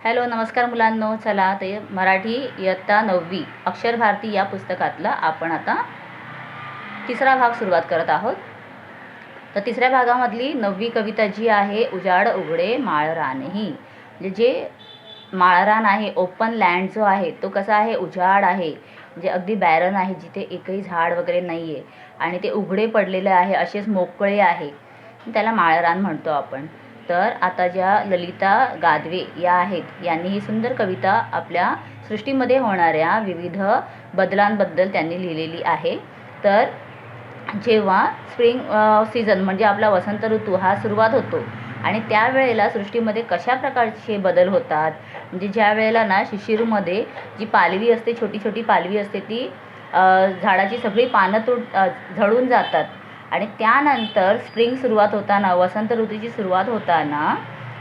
Hello नमस्कार मुलांनो. चला ते मराठी इयत्ता नववी अक्षर भारती या पुस्तकातला आपण आता तिसरा भाग सुरुवात करत आहोत. तर तिसऱ्या भागामधली नववी कविता जी आहे उजाड उघडे माळरान ही म्हणजे जे माळरान आहे ओपन लँड जो आहे तो कसा आहे उजाड आहे. म्हणजे अगदी बॅरन आहे जिथे एकही झाड वगैरे नाही आहे आणि ते उघडे पडलेले आहे असेच मोकळे आहे. त्याला माळरान म्हणतो आपण. तर आता ज्या ललिता गादवे या आहेत यांनी ही सुंदर कविता आपल्या सृष्टीमध्ये होणाऱ्या विविध बदलांबद्दल त्यांनी लिहिलेली आहे. तर जेव्हा स्प्रिंग सीझन म्हणजे आपला वसंत ऋतू हा सुरुवात होतो आणि त्यावेळेला सृष्टीमध्ये कशा प्रकारचे बदल होतात म्हणजे ज्या वेळेला ना शिशिरमध्ये जी पालवी असते छोटी छोटी पालवी असते ती झाडाची सगळी पानं तुट झडून जातात. आणि त्यानंतर स्प्रिंग सुरुवात होताना वसंत ऋतूची सुरुवात होताना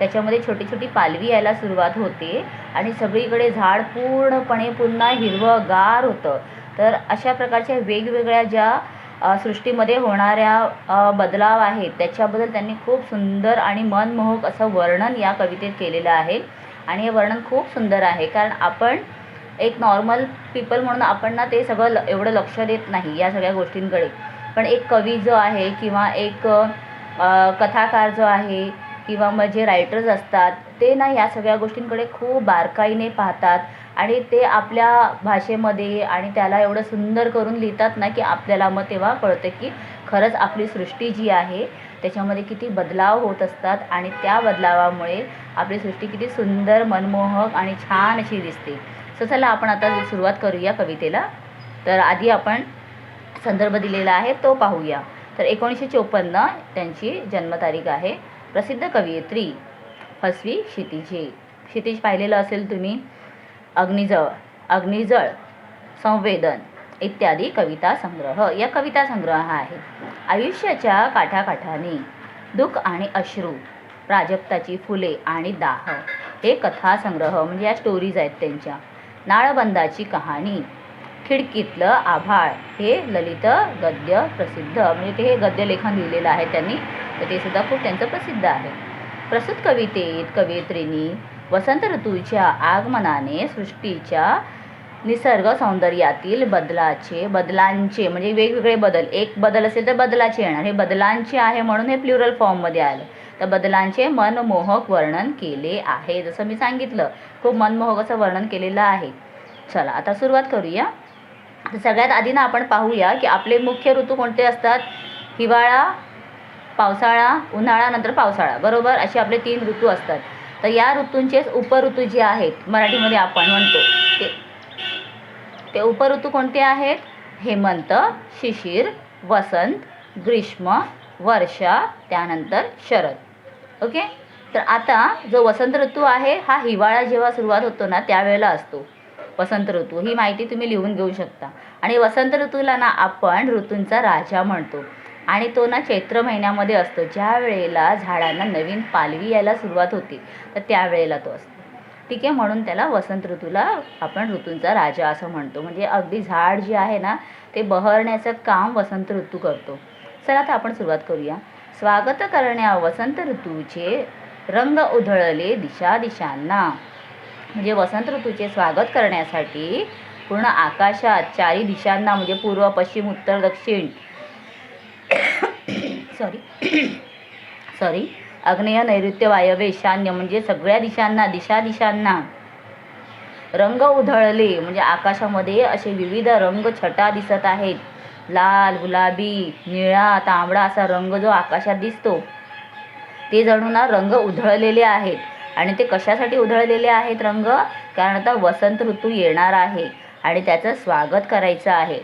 त्याच्यामध्ये छोटी छोटी पालवी यायला सुरुवात होते आणि सगळीकडे झाड पूर्णपणे पुन्हा हिरवंगार होतं. तर अशा प्रकारच्या वेगवेगळ्या ज्या सृष्टीमध्ये होणाऱ्या बदलाव आहेत त्याच्याबद्दल त्यांनी खूप सुंदर आणि मनमोहक असं वर्णन या कवितेत केलेलं आहे. आणि हे वर्णन खूप सुंदर आहे कारण आपण एक नॉर्मल पीपल म्हणून आपण ना ते सगळं ल एवढं लक्ष देत नाही या सगळ्या गोष्टींकडे. पण एक कवी जो आहे किंवा एक कथाकार जो आहे किंवा मग जे रायटर्स असतात ते ना या सगळ्या गोष्टींकडे खूप बारकाईने पाहतात आणि ते आपल्या भाषेमध्ये आणि त्याला एवढं सुंदर करून लिहितात ना की आपल्याला मग तेव्हा कळतं की खरंच आपली सृष्टी जी आहे त्याच्यामध्ये किती बदलाव होत असतात आणि त्या बदलावामुळे आपली सृष्टी किती सुंदर मनमोहक आणि छान अशी दिसते. सो चला आपण आता सुरुवात करूया कवितेला. तर आधी आपण संदर्भ दिलेला आहे तो पाहूया. तर एकोणीसशे चोपन्न त्यांची जन्मतारीख आहे. प्रसिद्ध कवयित्री फसवी क्षितिजी. क्षितिज पाहिलेलं असेल तुम्ही? अग्निजळ अग्निजळ संवेदन इत्यादी कविता संग्रह. या कविता संग्रह आहे आयुष्याच्या काठाकाठाने दुःख आणि अश्रू प्राजक्ताची फुले आणि दाह हे कथा संग्रह म्हणजे या स्टोरीज आहेत त्यांच्या. नाळबंदाची कहाणी खिडकीतलं आभाळ. हे ललित गद्य प्रसिद्ध. म्हणजे ते हे गद्यलेखन लिहिलेलं आहे त्यांनी. तर ते सुद्धा खूप त्यांचं प्रसिद्ध आहे. प्रस्तुत कवितेत कवयित्रींनी वसंत ऋतूच्या आगमनाने सृष्टीच्या निसर्ग सौंदर्यातील बदलाचे बदलांचे म्हणजे वेगवेगळे बदल. एक बदल असेल तर बदलाचे येणार. हे बदलांचे आहे म्हणून हे प्लुरल फॉर्ममध्ये आलं. तर बदलांचे मनमोहक वर्णन केले आहे. जसं मी सांगितलं खूप मनमोहक असं वर्णन केलेलं आहे. चला आता सुरुवात करूया. तर सगळ्यात आधी ना आपण पाहूया की आपले मुख्य ऋतू कोणते असतात? हिवाळा पावसाळा उन्हाळा नंतर पावसाळा. बरोबर? असे आपले तीन ऋतू असतात. तर या ऋतूंचेच उपऋतू जे आहेत मराठीमध्ये आपण म्हणतो ते ते उपऋतू कोणते आहेत? हेमंत शिशिर वसंत ग्रीष्म वर्षा त्यानंतर शरद. ओके? तर आता जो वसंत ऋतू आहे हा हिवाळा जेव्हा सुरुवात होतो ना त्यावेळेला असतो. वसंत ऋतू ही माहिती तुम्ही लिहून घेऊ शकता. आणि वसंत ऋतूला ना आपण ऋतूंचा राजा म्हणतो. आणि तो ना चैत्र महिन्यामध्ये असतो. ज्या वेळेला झाडांना नवीन पालवी यायला सुरुवात होते तर त्यावेळेला तो असतो. ठीक आहे? म्हणून त्याला वसंत ऋतूला आपण ऋतूंचा राजा असं म्हणतो. म्हणजे अगदी झाड जे आहे ना ते बहरण्याचं काम वसंत ऋतू करतो. चला आता आपण सुरुवात करूया. स्वागत करण्या वसंत ऋतूचे रंग उधळले दिशा दिशांना म्हणजे वसंत ऋतूचे स्वागत करण्यासाठी पूर्ण आकाशात चारी दिशांना म्हणजे पूर्व पश्चिम उत्तर दक्षिण सॉरी सॉरी आग्नेय नैऋत्य वायव्य ईशान्य म्हणजे सगळ्या दिशांना दिशा दिशांना रंग उधळले. म्हणजे आकाशामध्ये असे विविध रंग छटा दिसत आहेत. लाल गुलाबी निळा तांबडा असा रंग जो आकाशात दिसतो. ते जणू ना रंग उधळलेले आहेत. आणि ते कशासाठी उधळलेले आहेत रंग? कारण आता वसंत ऋतू येणार आहे आणि त्याचं स्वागत करायचं आहे.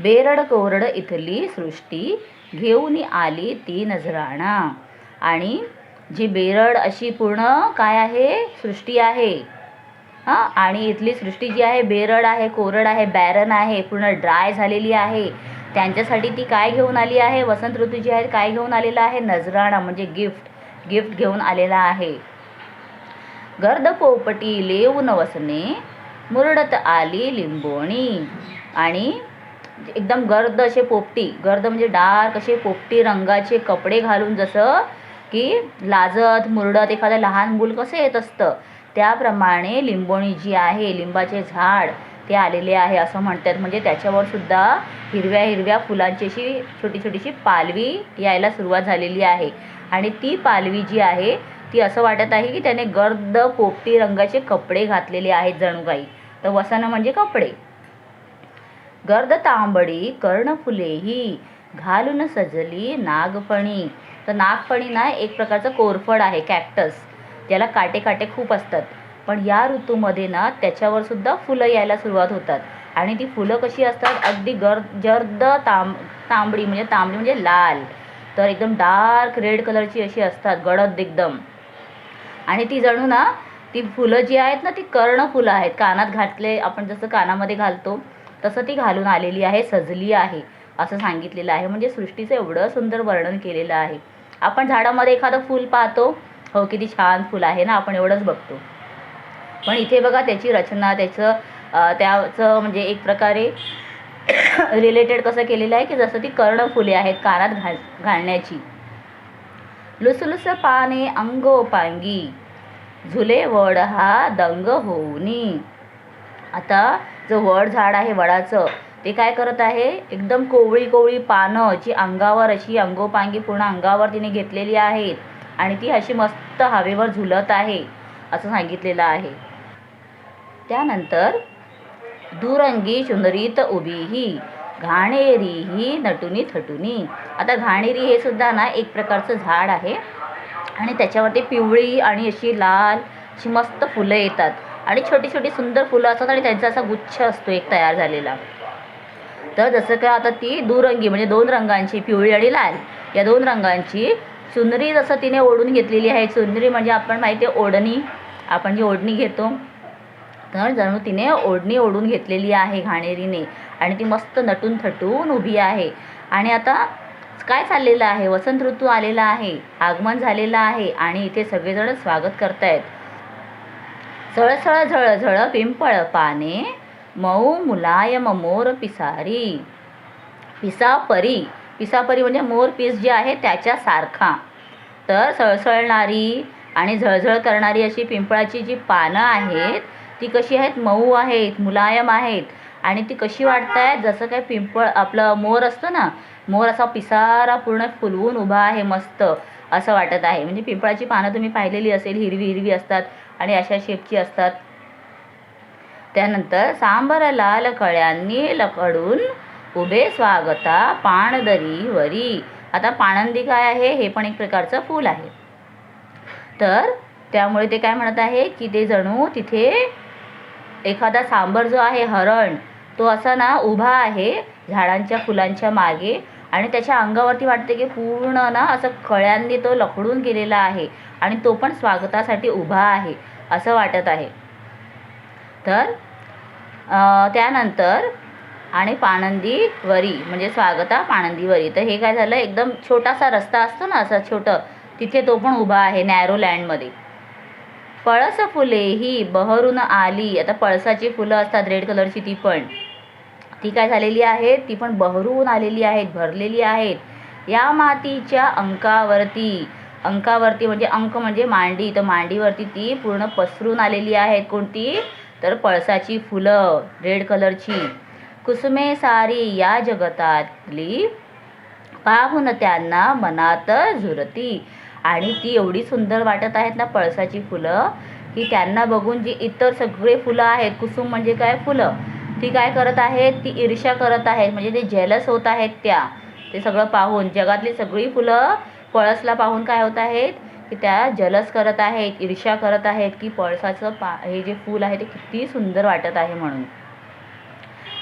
बेरड कोरड इथली सृष्टी घेऊन आली ती नजराणा. आणि जी बेरड अशी पूर्ण काय आहे? सृष्टी आहे. हां? आणि इथली सृष्टी जी आहे बेरड आहे कोरड आहे बॅरन आहे पूर्ण ड्राय झालेली आहे. त्यांच्यासाठी ती काय घेऊन आली आहे? वसंत ऋतू जी आहे काय घेऊन आलेला आहे? नजराणा म्हणजे गिफ्ट. गिफ्ट घेऊन आलेला आहे. गर्द पोपटी लेऊन वसने मुरडत आली लिंबोणी. आणि एकदम गर्द असे पोपटी गर्द म्हणजे डार्क असे पोपटी रंगाचे कपडे घालून जसं की लाजत मुरडत एखादं लहान मूल कसं येत असतं त्याप्रमाणे लिंबोणी जी आहे लिंबाचे झाड ते आलेले आहे असं म्हणतात. म्हणजे त्याच्यावर सुद्धा हिरव्या हिरव्या फुलांची अशी छोटी छोटीशी पालवी यायला सुरुवात झालेली आहे. आणि ती पालवी जी आहे ती असं वाटत आहे की त्याने गर्द पोपटी रंगाचे कपडे घातलेले आहेत जणू काही तर वसन म्हणजे कपडे. गर्द तांबडी कर्णफुलेही घालून सजली नागफणी. तर नागफणी ना एक प्रकारचं कोरफड आहे कॅक्टस त्याला काटे काटे खूप असतात. पण या ऋतूमध्ये ना त्याच्यावर सुद्धा फुलं यायला सुरुवात होतात. आणि ती फुलं कशी असतात? अगदी गर जर्द तांब तांबडी म्हणजे तांबडी म्हणजे लाल. तर एकदम डार्क रेड कलरची अशी असतात गडद एकदम. आणि ती जणू ना ती फुलं जी आहेत ना ती कर्ण फुलं आहेत. कानात घातले आपण जसं कानामध्ये घालतो तसं ती घालून आलेली आहे सजली आहे असं सांगितलेलं आहे. म्हणजे सृष्टीचं एवढं सुंदर वर्णन केलेलं आहे. आपण झाडामध्ये एखादं फूल पाहतो हो किती छान फुल आहे ना आपण एवढंच बघतो. पण इथे बघा त्याची रचना त्याचं त्याचं म्हणजे एक प्रकारे रिलेटेड कसं केलेलं आहे की जसं ती कर्णफुले आहेत कानात घाल घालण्याची. लुसलुस पाने अंगोपांगी झुले वड हा दंग होऊनी. आता जो वड झाड आहे वडाचं ते काय करत आहे? एकदम कोवळी कोवळी पानं जी अंगावर अशी अंगोपांगी पूर्ण अंगावर तिने घेतलेली आहेत आणि ती अशी मस्त हवेवर झुलत आहे असं सांगितलेलं आहे. त्यानंतर दुरंगी चुनरीत उभीही घाणेरी नटुनी थटुनी. आता घाणेरी हे सुद्धा ना एक प्रकारचं झाड आहे आणि त्याच्यावरती पिवळी आणि अशी लाल अशी मस्त फुलं येतात. आणि छोटी छोटी सुंदर फुलं असतात आणि त्यांचा असा गुच्छ असतो एक तयार झालेला. तर जसं का आता ती दुरंगी म्हणजे दोन रंगांची पिवळी आणि लाल. या दोन रंगांची चुनरी जसं तिने ओढून घेतलेली आहे. चुनरी म्हणजे आपण माहिती आहे ओढणी. आपण जी ओढणी घेतो तर जणू तिने ओढणी ओढून घेतलेली आहे घाणेरीने. आणि ती मस्त नटून थटून उभी आहे. आणि आता काय चाललेलं आहे? वसंत ऋतू आलेला आहे. आगमन झालेलं आहे. आणि इथे सगळेजण स्वागत करतायत. सळसळ झळझळ पिंपळ पाने मऊ मुलायम मोर पिसारी. पिसापरी. पिसापरी म्हणजे मोर पीस जे आहे त्याच्यासारखा तर सळसळणारी आणि झळझळ करणारी अशी पिंपळाची जी पानं आहेत ती कशी आहेत? मऊ आहेत मुलायम आहेत. आणि ती कशी वाटत आहेत जसं काय पिंपळ आपलं मोर असतं ना मोर असा पिसारा पूर्ण फुलवून उभा आहे मस्त असं वाटत आहे. म्हणजे पिंपळाची पानं तुम्ही पाहिलेली असेल हिरवी हिरवी असतात आणि अशा शेपची असतात. त्यानंतर सांबर लाल कळ्यांनी लकडून उभे स्वागता पाणदरी वरी. आता पाणंदी काय आहे? हे पण एक प्रकारचं फूल आहे. तर त्यामुळे ते काय म्हणत आहे की ते जणू तिथे एखादा सांबर जो आहे हरण तो असा ना उभा आहे झाडांच्या फुलांच्या मागे आणि त्याच्या अंगावरती वाटते की पूर्ण ना असं कळ्यांनी तो लखडून गेलेला आहे आणि तो पण स्वागतासाठी उभा आहे असं वाटत आहे. तर त्यानंतर आणि पाणंदी वरी म्हणजे स्वागता पाणंदी वरी तर हे काय झालं एकदम छोटासा रस्ता असतो ना असं छोटं तिथे तो पण उभा आहे नॅरो लँडमध्ये पळस फुले ही बहरून आली. आता पळसाची फुलं असतात रेड कलरची ती पण. ती काय झालेली आहेत? ती पण बहरून आलेली आहेत भरलेली आहेत. या मातीच्या अंकावरती अंकावरती म्हणजे अंक म्हणजे मांडी. तर मांडीवरती ती पूर्ण पसरून आलेली आहेत. कोणती? तर पळसाची फुलं रेड कलरची कुसुमे सारी या जगतातली. पाहून त्यांना मनात झुरती. आणि ती एवढी सुंदर वाटत आहेत ना पळसाची फुलं की त्यांना बघून जी इतर सगळे फुलं आहेत कुसुम म्हणजे काय फुलं? ती काय करत आहेत? ती ईर्ष्या करत आहेत. म्हणजे ते जेलस होत आहेत त्या. ते सगळं पाहून जगातली सगळी फुलं पळसला पाहून काय होत आहेत? की त्या जलस करत आहेत ईर्ष्या करत आहेत की पळसाचं पा हे जे फूल आहे ते किती सुंदर वाटत आहे म्हणून.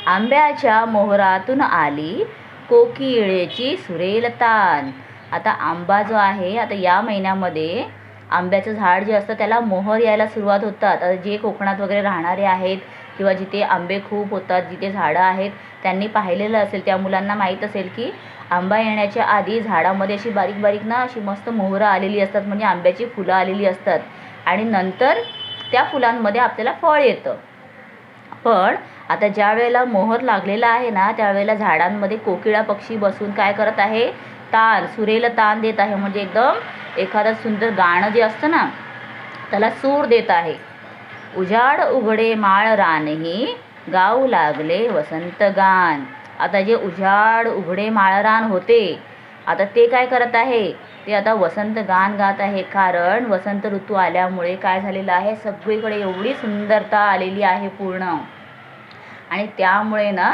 आंब्याच्या मोहरातून आली कोकिळेची सुरेल तान. आता आंबा जो आहे आता या महिन्यामध्ये आंब्याचं झाड जे असतं त्याला मोहर यायला सुरुवात होतात. आता जे कोकणात वगैरे राहणारे आहेत किंवा जिथे आंबे खूप होतात जिथे झाडं आहेत त्यांनी पाहिलेलं असेल त्या मुलांना माहीत असेल की आंबा येण्याच्या आधी झाडामध्ये अशी बारीक बारीक ना अशी मस्त मोहरं आलेली असतात म्हणजे आंब्याची फुलं आलेली असतात. आणि नंतर त्या फुलांमध्ये आपल्याला फळ येतं. पण आता ज्या वेळेला मोहर लागलेला आहे ना त्यावेळेला झाडांमध्ये कोकिळा पक्षी बसून काय करत आहे तान सुरेला तान देत आहे. म्हणजे एकदम एखादं सुंदर गाणं जे असतं ना त्याला सूर देत आहे. उजाड उघडे माळ रानही गाऊ लागले वसंत गान. आता जे उजाड उघडे माळरान होते आता ते काय करत आहे? ते आता वसंत गान गात आहे. कारण वसंत ऋतू आल्यामुळे काय झालेलं आहे? सगळीकडे एवढी सुंदरता आलेली आहे पूर्ण. आणि त्यामुळे ना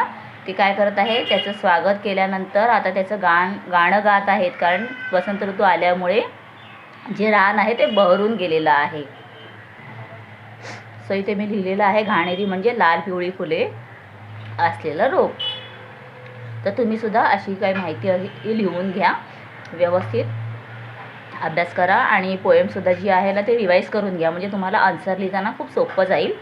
ती काय करत आहे? त्याचं स्वागत केल्यानंतर आता त्याचं गाण गाणं गात आहेत. कारण वसंत ऋतू आल्यामुळे जे रान आहे ते बहरून गेलेलं आहे. सो इथे मी लिहिलेलं आहे घाणेरी म्हणजे लाल पिवळी फुले असलेलं रोप. तर तुम्ही सुद्धा अशी काही माहिती लिहून घ्या. व्यवस्थित अभ्यास करा आणि पोएमसुद्धा जी आहे ना ते रिवाईज करून घ्या. म्हणजे तुम्हाला आन्सर लिहिताना खूप सोपं जाईल.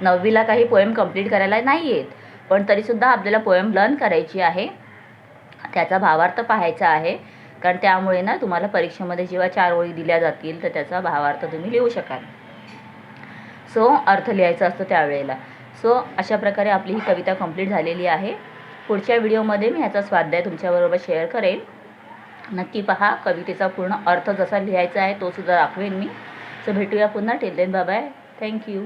नववीला काही पोएम कंप्लीट करायला नाही आहेत पण तरीसुद्धा आपल्याला पोएम लर्न करायची आहे. त्याचा भावार्थ पाहायचा आहे. कारण त्यामुळे ना तुम्हाला परीक्षेमध्ये जेव्हा चार ओळी दिल्या जातील तर त्याचा भावार्थ तुम्ही लिहू शकाल. सो अर्थ लिहायचा असतो त्यावेळेला. सो अशा प्रकारे आपली ही कविता कंप्लीट झालेली आहे. पुढच्या व्हिडिओमध्ये मी ह्याचा स्वाध्याय तुमच्याबरोबर शेअर करेन. नक्की पहा कवितेचा पूर्ण अर्थ जसा लिहायचा आहे तो सुद्धा दाखवेन मी. सो भेटूया पुन्हा. Tail then bye thank you